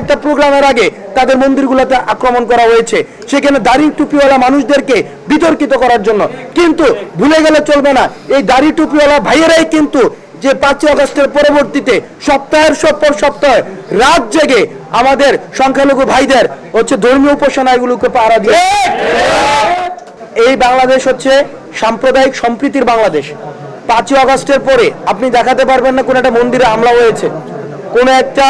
একটা প্রোগ্রামের আগে তাদের মন্দিরগুলোতে আক্রমণ করা হয়েছে। সেখানে দাড়ি টুপিওয়ালা মানুষদেরকে বিতর্কিত করার জন্য। কিন্তু ভুলে গেলে চলবে না। এই দাড়ি টুপিওয়ালা ভাইয়েরাই কিন্তু যে পাঁচই আগস্টের পরবর্তীতে সপ্তাহের সব পর সপ্তাহে রাত জেগে আমাদের সংখ্যালঘু ভাইদের হচ্ছে ধর্মীয় উপাসনা এগুলোকে পাহারা দিয়ে এই বাংলাদেশ হচ্ছে সাম্প্রদায়িক সম্প্রীতির বাংলাদেশ। পাঁচই আগস্টের পরে আপনি দেখাতে পারবেন না কোন একটা মন্দিরে হামলা হয়েছে। কোন একটা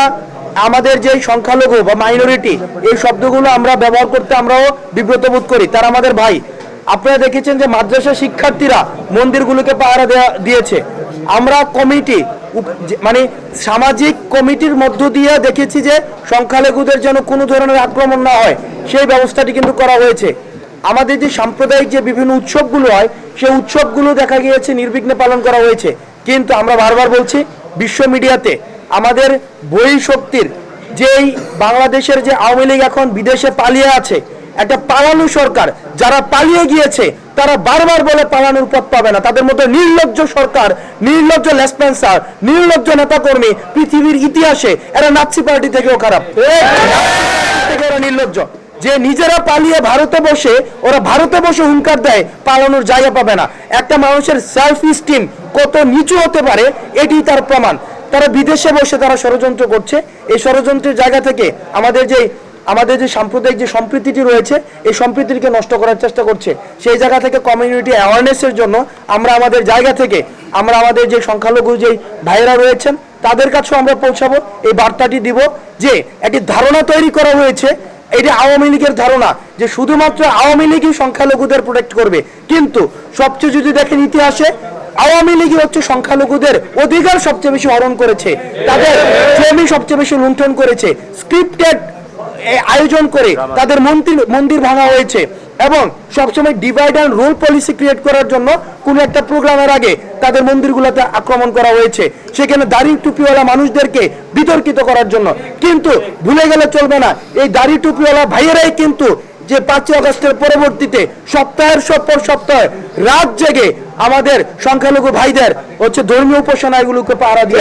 আমাদের যে সংখ্যালঘু বা মাইনরিটি এই শব্দগুলো আমরা ব্যবহার করতে আমরাও বিব্রত বোধ করি। তারা আমাদের ভাই, আপনারা দেখেছেন যে মাদ্রাসা শিক্ষার্থীরা মন্দিরগুলোকে পাহারা দেয়া, দিয়েছে। আমরা কমিটি মানে সামাজিক কমিটির মধ্য দিয়ে দেখেছি যে সংখ্যালঘুদের যেন কোনো ধরনের আক্রমণ না হয়, সেই ব্যবস্থাটি কিন্তু করা হয়েছে। আমাদের যে সাম্প্রদায়িক যে বিভিন্ন উৎসবগুলো হয়, সেই উৎসবগুলো দেখা গিয়েছে, নির্বিঘ্নে পালন করা হয়েছে। কিন্তু আমরা বারবার বলছি, বিশ্ব মিডিয়াতে আমাদের বই শক্তির যেই বাংলাদেশের যে আওয়ামী লীগ এখন বিদেশে পালিয়ে আছে, একটা পালানো সরকার, যারা পালিয়ে গিয়েছে, তারা বারবার বলে পালানোর পথ পাবে না। তাদের মতো নির্লজ্জ সরকার, নির্লজ্জ লেসপেন্সার, নির্লজ্জ নেতাকর্মী পৃথিবীর ইতিহাসে, এরা নাৎসি পার্টি থেকেও খারাপ। থেকে ওরা নির্লজ্জ। যে নিজেরা পালিয়ে ভারতে বসে, ওরা ভারতে বসে হুঙ্কার দেয়, পালানোর জায়গা পাবে না। একটা মানুষের সেলফ স্টিম কত নিচু হতে পারে, এটি তার প্রমাণ। তারা বিদেশে বসে তারা ষড়যন্ত্র করছে। এই ষড়যন্ত্রের জায়গা থেকে আমাদের যে আমাদের যে সাম্প্রদায়িক যে সম্প্রীতিটি রয়েছে, এই সম্প্রীতিকে নষ্ট করার চেষ্টা করছে। সেই জায়গা থেকে কমিউনিটি অ্যাওয়ারনেসের জন্য আমরা আমাদের জায়গা থেকে আমরা আমাদের যে সংখ্যালঘু যে ভাইয়েরা রয়েছেন, তাদের কাছেও আমরা পৌঁছাবো। এই বার্তাটি দিব যে, একটি ধারণা তৈরি করা হয়েছে। এটা আওয়ামী লীগের ধারণা যে শুধুমাত্র আওয়ামী লীগই সংখ্যালঘুদের প্রোটেক্ট করবে। কিন্তু সবচেয়ে যদি দেখেন ইতিহাসে আওয়ামী লীগই হচ্ছে সংখ্যালঘুদের অধিকার সবচেয়ে বেশি হরণ করেছে। তাদের জমি সবচেয়ে বেশি লুণ্ঠন করেছে। স্ক্রিপ্টেড আয়োজন করে তাদের মন্দির মন্দির ভাঙা হয়েছে এবং সবসময় divide and rule policy create করার জন্য কোনো একটা প্রোগ্রামের আগে তাদের মন্দিরগুলোতে আক্রমণ করা হয়েছে। সেখানে দাড়ি টুপিওয়ালা মানুষদেরকে বিতর্কিত করার জন্য। কিন্তু ভুলে গেলে চলবে না। এই দাড়ি টুপিওয়ালা ভাইয়েরাই কিন্তু যে পাঁচই অগস্টের পরবর্তীতে সপ্তাহের সপ্তর সপ্তাহে রাত জেগে আমাদের সংখ্যালঘু ভাইদের হচ্ছে ধর্মীয় উপাসনা এগুলোকে পাহারা দিয়ে